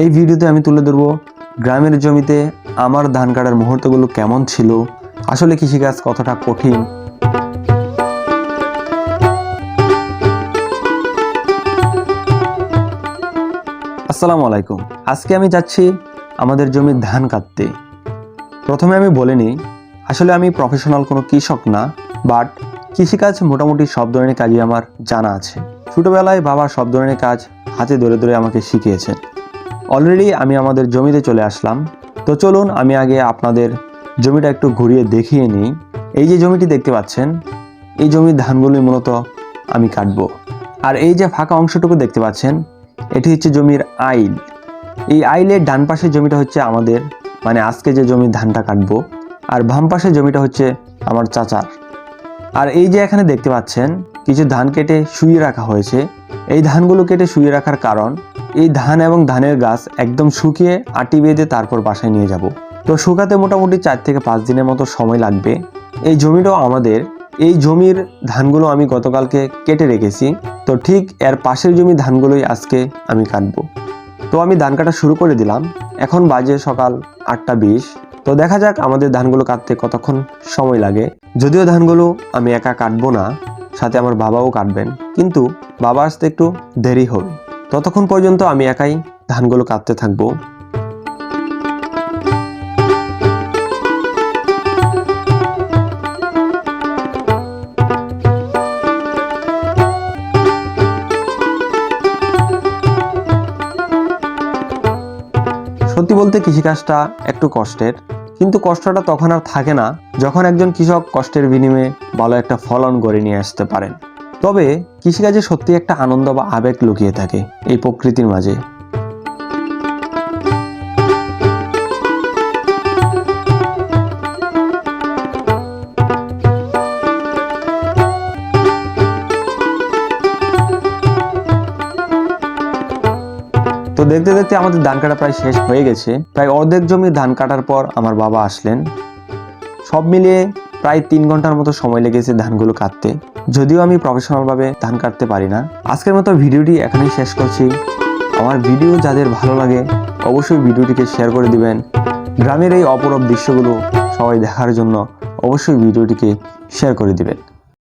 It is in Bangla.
এই ভিডিওতে আমি তুলে ধরবো গ্রামের জমিতে আমার ধান কাটার মুহূর্তগুলো কেমন ছিল, আসলে কৃষিকাজ কতটা কঠিন। আসসালামু আলাইকুম। আজকে আমি যাচ্ছি আমাদের জমির ধান কাটতে। প্রথমে আমি বলে নিই, আসলে আমি প্রফেশনাল কোনো কৃষক না বাট কৃষিকাজ মোটামুটি সব ধরনের কাজই আমার জানা আছে। ছোটোবেলায় বাবা সব ধরনের কাজ হাতে ধরে ধরে আমাকে শিখিয়েছেন। অলরেডি আমি আমাদের জমিতে চলে আসলাম। তো চলুন আমি আগে আপনাদের জমিটা একটু ঘুরিয়ে দেখিয়ে নিই। এই যে জমিটি দেখতে পাচ্ছেন, এই জমির ধানগুলি মূলত আমি কাটবো। আর এই যে ফাঁকা অংশটুকু দেখতে পাচ্ছেন, এটি হচ্ছে জমির আইল। এই আইলের ডান পাশের জমিটা হচ্ছে আমাদের মানে আজকে যে জমির ধানটা কাটবো, আর বাম পাশের জমিটা হচ্ছে আমার চাচার। আর এই যে এখানে দেখতে পাচ্ছেন, কিছু ধান কেটে শুয়ে রাখা হয়েছে। এই ধানগুলো কেটে শুয়ে রাখার কারণ এই ধান এবং ধানের গাছ একদম শুকিয়ে আটি বেঁধে তারপর বাসায় নিয়ে যাব। তো শুকাতে মোটামুটি চার থেকে পাঁচ দিনের মতো সময় লাগবে। এই জমিটাও আমাদের। এই জমির ধানগুলো আমি গতকালকে কেটে রেখেছি। তো ঠিক এর পাশের জমি ধানগুলোই আজকে আমি কাটবো। তো আমি ধান কাটা শুরু করে দিলাম। এখন বাজে সকাল আটটা বিশ। তো দেখা যাক আমাদের ধানগুলো কাটতে কতক্ষণ সময় লাগে। যদিও ধানগুলো আমি একা কাটবো না, সাথে আমার বাবাও কাটবেন। কিন্তু বাবা আসতে একটু দেরি হবে। ততক্ষণ পর্যন্ত আমি একাই ধানগুলো কাটতে থাকব। সত্যি বলতে কৃষিকাজটা একটু কষ্টের, কিন্তু কষ্টটা তখন আর থাকে না যখন একজন কৃষক কষ্টের বিনিময়ে ভালো একটা ফলন গড়ে নিয়ে আসতে পারেন। তবে কৃষিকাজে সত্যি একটা আনন্দ বা আবেগ লুকিয়ে থাকে এই প্রকৃতির মাঝে। তো দেখতে দেখতে আমাদের ধান কাটা প্রায় শেষ হয়ে গেছে। প্রায় অর্ধেক জমি ধান কাটার পর আমার বাবা আসলেন। সব মিলিয়ে প্রায় তিন ঘণ্টার মতো সময় লেগেছে ধানগুলো কাটতে। যদিও আমি প্রফেশনালভাবে ধান কাটতে পারি না। আজকের মতো ভিডিওটি এখানেই শেষ করছি। আমার ভিডিও যাদের ভালো লাগে, অবশ্যই ভিডিওটিকে শেয়ার করে দিবেন। গ্রামের এই অপরব দৃশ্যগুলো সবাই দেখার জন্য অবশ্যই ভিডিওটিকে শেয়ার করে দিবেন।